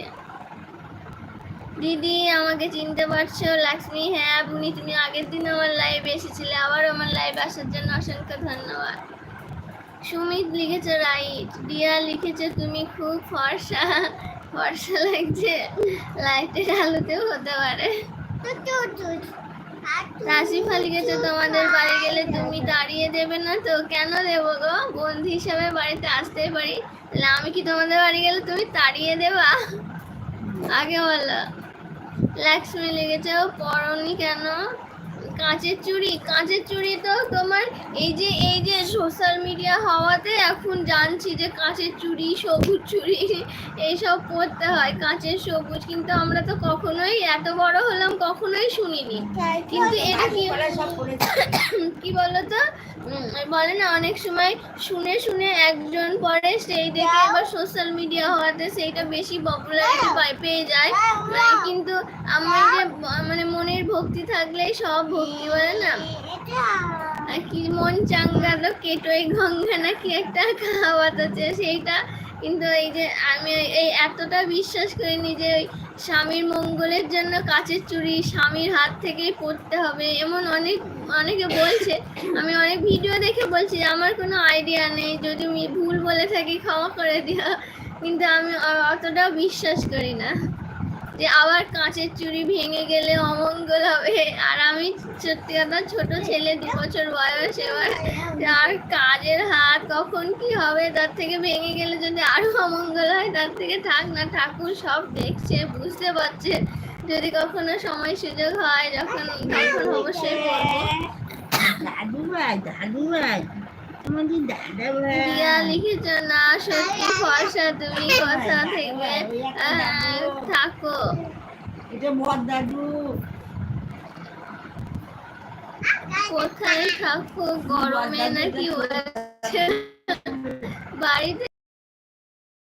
থেকে দিদি, আমাকে চিনতে পারছ? লক্ষ্মী হ্যাঁ বুনি তুমি আগের দিন আমার লাইভে এসেছিলে, আবার আমার লাইভে আসার জন্য অসংখ্য ধন্যবাদ। সুমিত লিখেছে রাইট দিয়া লিখেছে তুমি খুব ফর্সা ফর্সা লাগছে লাইটের আলোতেও হতে পারে। রাশিফা লিখেছে, তোমাদের বাড়ি গেলে তুমি দাঁড়িয়ে দেবে না তো, কেন দেবো গো? বন্ধু হিসাবে বাড়িতে আসতেই পারি। তাহলে আমি কি তোমাদের বাড়ি গেলে তুমি তাড়িয়ে দেবা? আগে বলো। লক্ষ্মী লেগেছে ও পরনি কেন? কাঁচের চুড়ি কাঁচের চুড়ি তো তোমার এই যে এই যে সোশ্যাল মিডিয়া হওয়াতে এখন জানছি যে কাঁচের চুড়ি সবুজ চুড়ি এইসব পরতে হয়। কাঁচের সবুজ কিন্তু আমরা তো কখনোই এত বড় হলাম কখনোই শুনিনি। কিন্তু এটা কি কি বলতো? বলে না অনেক সময় শুনে শুনে একজন পরে সেই দেখে এবার সোশ্যাল মিডিয়া হওয়াতে সেইটা বেশি পপুলারিটি পাই পেয়ে যায়। মানে কিন্তু আমার যে মানে মনের ভক্তি থাকলেই সব ভক্তি বলে না কি মন চাঙ্গা তো কেটোই গঙ্গা নাকি একটা খাওয়াত আছে সেইটা। কিন্তু এই যে আমি এই এতটা বিশ্বাস করিনি যে ওই স্বামীর মঙ্গলের জন্য কাচের চুড়ি স্বামীর হাত থেকেই পড়তে হবে, এমন অনেক, অনেকে বলছে। আমি অনেক ভিডিও দেখে বলছি আমার কোনো আইডিয়া নেই, যদি ভুল বলে থাকি ক্ষমা করে দিও। কিন্তু আমি অতটাও বিশ্বাস করি না। যে আবার কাঁচের চুড়ি ভেঙে গেলে অমঙ্গল হবে। আর আমি সত্যি কথা, ছোট ছেলে, দু বছর বয়স, এবার আর কাজের হাত কখন কি হবে? তার থেকে ভেঙে গেলে যদি আরও অমঙ্গল হয়, তার থেকে থাক না ঠাকুর সব দেখছে, বুঝতে পারছে। যদি কখনো সময় সুযোগ হয়, যখন তখন অবশ্যই করব। দাদু ভাই দাদু তোমাদের দাদা ভাই। দিয়া লিখেছ না সত্যি ফর্সা তুমি কথা থেকে থাকো। এটা বর দাদু। কোথায় থাকো? গরমে নাকি হচ্ছে? বাড়িতে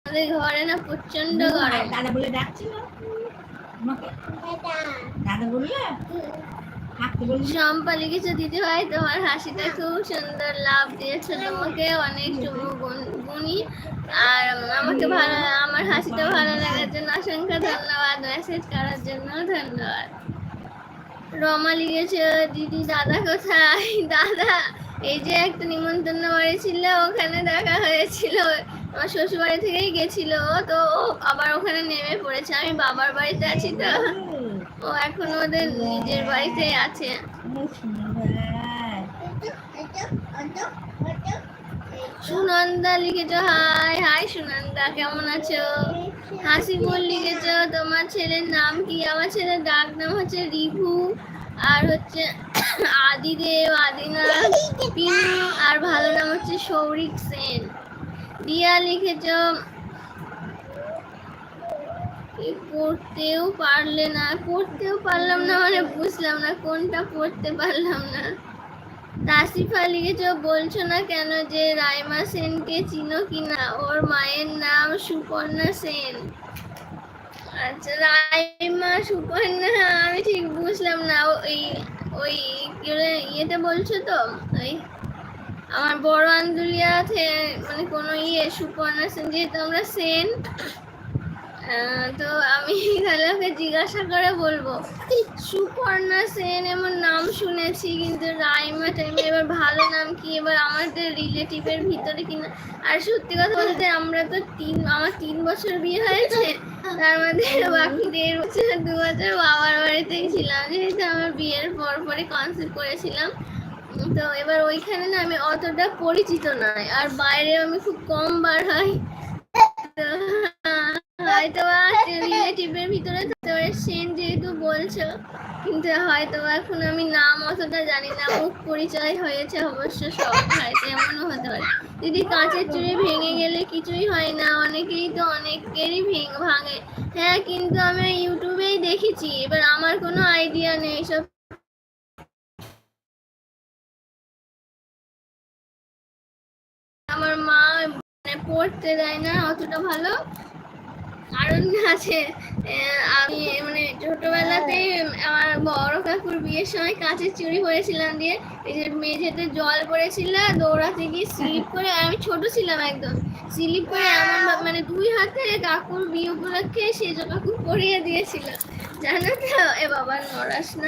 আমাদের ঘরে না প্রচণ্ড গরম। দাদা বলে ডাকছিল। দাদা বললি? শম্পা লিখেছে, দিদি ভাই, তোমার হাসিটা খুব সুন্দর লাভ দিয়েছে তোমাকে, অনেক গুণী আর আমাকে ভালো, আমার হাসিটা ভালো লাগার জন্য অসংখ্য ধন্যবাদ মেসেজ করার জন্য ধন্যবাদ। রমা লিখেছে, দিদি, দাদা কোথায়? দাদা, এই যে একটা নিমন্ত্রণ বাড়ি ছিল, ওখানে দেখা হয়েছিল। আমার শ্বশুর বাড়ি থেকেই গেছিল, তো আবার ওখানে নেমে পড়েছে। আমি বাবার বাড়িতে আছি তো। ও এখন ওদের নিজের বাড়িতেই আছে। সুনন্দা লিখেছ, হাই হাই সুনন্দা, কেমন আছো? হাসিবুল লিখেছ, তোমার ছেলের নাম কি? আমার ছেলের ডাক নাম হচ্ছে রিভু, আর হচ্ছে আদিদেব, আদিনাথ পিনু আর ভালো নাম হচ্ছে সৌরিক সেন। দিয়া লিখেছ পড়তেও পারলে না, পড়তেও পারলাম না মানে বুঝলাম না কোনটা পড়তে পারলাম না। তাসিফা লিখেছ বলছো না কেন যে রাইমা সেনকে চিনো কিনা, ওর মায়ের নাম সুপর্ণা সেন। আচ্ছা রাইমা, সুপর্ণা, আমি ঠিক বুঝলাম না ওই ওই ইয়েতে বলছো তো, ওই আমার বড় আন্দুলিয়া মানে কোনো ইয়ে সুপর্ণা সেন, যেহেতু আমরা সেন তো আমি তাহলে ওকে জিজ্ঞাসা করে বলব। সুপর্ণা সেন এমন নাম শুনেছি, কিন্তু রাইমা টাইমে, এবার ভালো নাম কি? এবার আমাদের রিলেটিভের ভিতরে কিনা? আর সত্যি কথা বলতে আমরা তো তিন, আমার তিন বছর বিয়ে হয়েছে, তার মধ্যে বাকি দেড় বছর, দু বছর বাবার বাড়িতেই ছিলাম, যেহেতু আমার বিয়ের পর পরে কনসেপ্ট করেছিলাম। তো এবার ওইখানে না আমি অতটা পরিচিত নয়, আর বাইরে আমি খুব কম বার হয়। হয়তো রিলেটিভের ভিতরে থাকতে পারে সেন যেহেতু বলছো, কিন্তু হয়তো এখন আমি নাম অতটা জানি না, মুখ পরিচয় হয়েছে অবশ্য সব, হয়তো এমনও হতে পারে। কাঁচের চুড়ি ভেঙে গেলে কিছুই হয় না, অনেকেই তো অনেকেরই ভেঙ ভাঙে। হ্যাঁ কিন্তু আমি ইউটিউবেই দেখেছি, এবার আমার কোনো আইডিয়া নেই সব আমার মা মানে পড়তে দেয় না অতটা ভালো কারণ আছে আমি মানে ছোটবেলাতে আমার বড় কাকুর বিয়ের সময় কাঁচের চুড়ি পরেছিলাম দিয়ে, এই যে মেঝেতে জল পড়েছিল, দৌড়াতে গিয়ে স্লিপ করে, আমি ছোট ছিলাম একদম, স্লিপ করে এমন মানে দুই হাতে কাকুর বিয়ে উপলক্ষে জন্য কাকু পরিয়ে দিয়েছিল। জানো তো? এ বাবা নড়াস না।